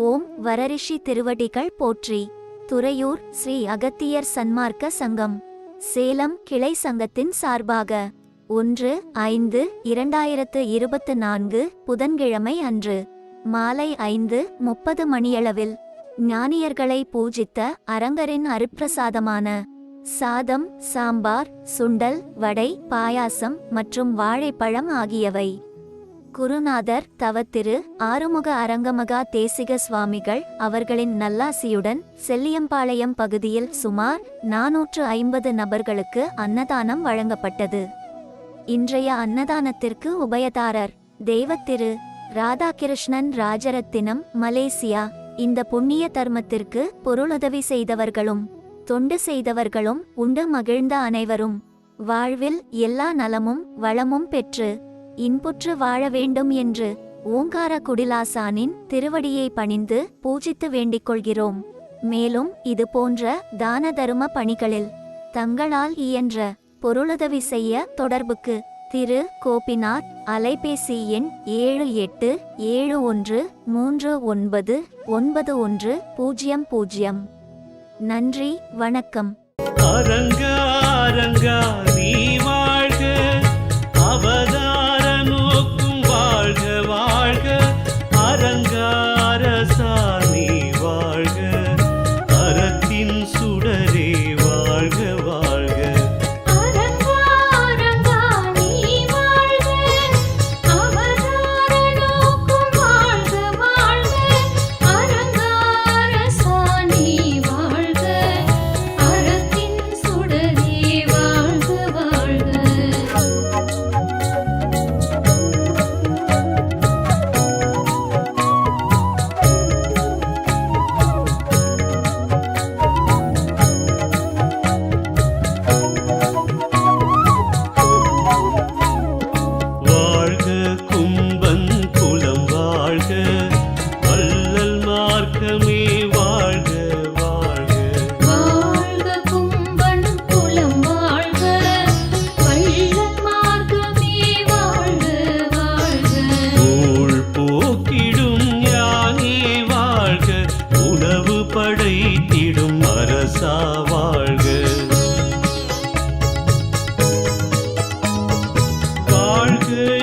ஓம் வரரிஷி திருவடிகள் போற்றி. துறையூர் ஸ்ரீ அகத்தியர் சன்மார்க்க சங்கம். சேலம் கிளை சங்கத்தின் சார்பாக ஒன்று ஐந்து இரண்டாயிரத்து இருபத்து நான்கு புதன்கிழமை அன்று மாலை ஐந்து முப்பது மணியளவில் ஞானியர்களை பூஜித்த அரங்கரின் அருப்பிரசாதமான சாதம் சாம்பார் சுண்டல் வடை பாயாசம் மற்றும் வாழைப்பழம் ஆகியவை குருநாதர் தவத்திரு ஆறுமுக அரங்கமகா தேசிக சுவாமிகள் அவர்களின் நல்லாசியுடன் செல்லியம்பாளையம் பகுதியில் சுமார் நாநூற்று ஐம்பது நபர்களுக்கு அன்னதானம் வழங்கப்பட்டது. இன்றைய அன்னதானத்திற்கு உபயதாரர் தெய்வத்திரு ராதாகிருஷ்ணன் ராஜரத்தினம் மலேசியா. இந்த புண்ணிய தர்மத்திற்கு பொருளுதவி செய்தவர்களும் தொண்டு செய்தவர்களும் உண்டு மகிழ்ந்த அனைவரும். வாழ்வில் எல்லா நலமும் வளமும் பெற்று இன்புற்று வாழ வேண்டும் என்று ஓங்கார குடிலாசானின் திருவடியை பணிந்து பூஜித்து வேண்டிக் கொள்கிறோம். மேலும் இது போன்ற தான தரும பணிகளில் தங்களால் இயன்ற பொருளுதவி செய்ய தொடர்புக்கு திரு. கோபிநாத் அலைபேசி எண் ஏழு எட்டு ஏழு ஒன்று மூன்று ஒன்பது ஒன்பது ஒன்று பூஜ்ஜியம் பூஜ்ஜியம் நன்றி வணக்கம். அரங்கா அரங்கா நீ வைத்திடும் அரசா வாழ்க. வாழ்க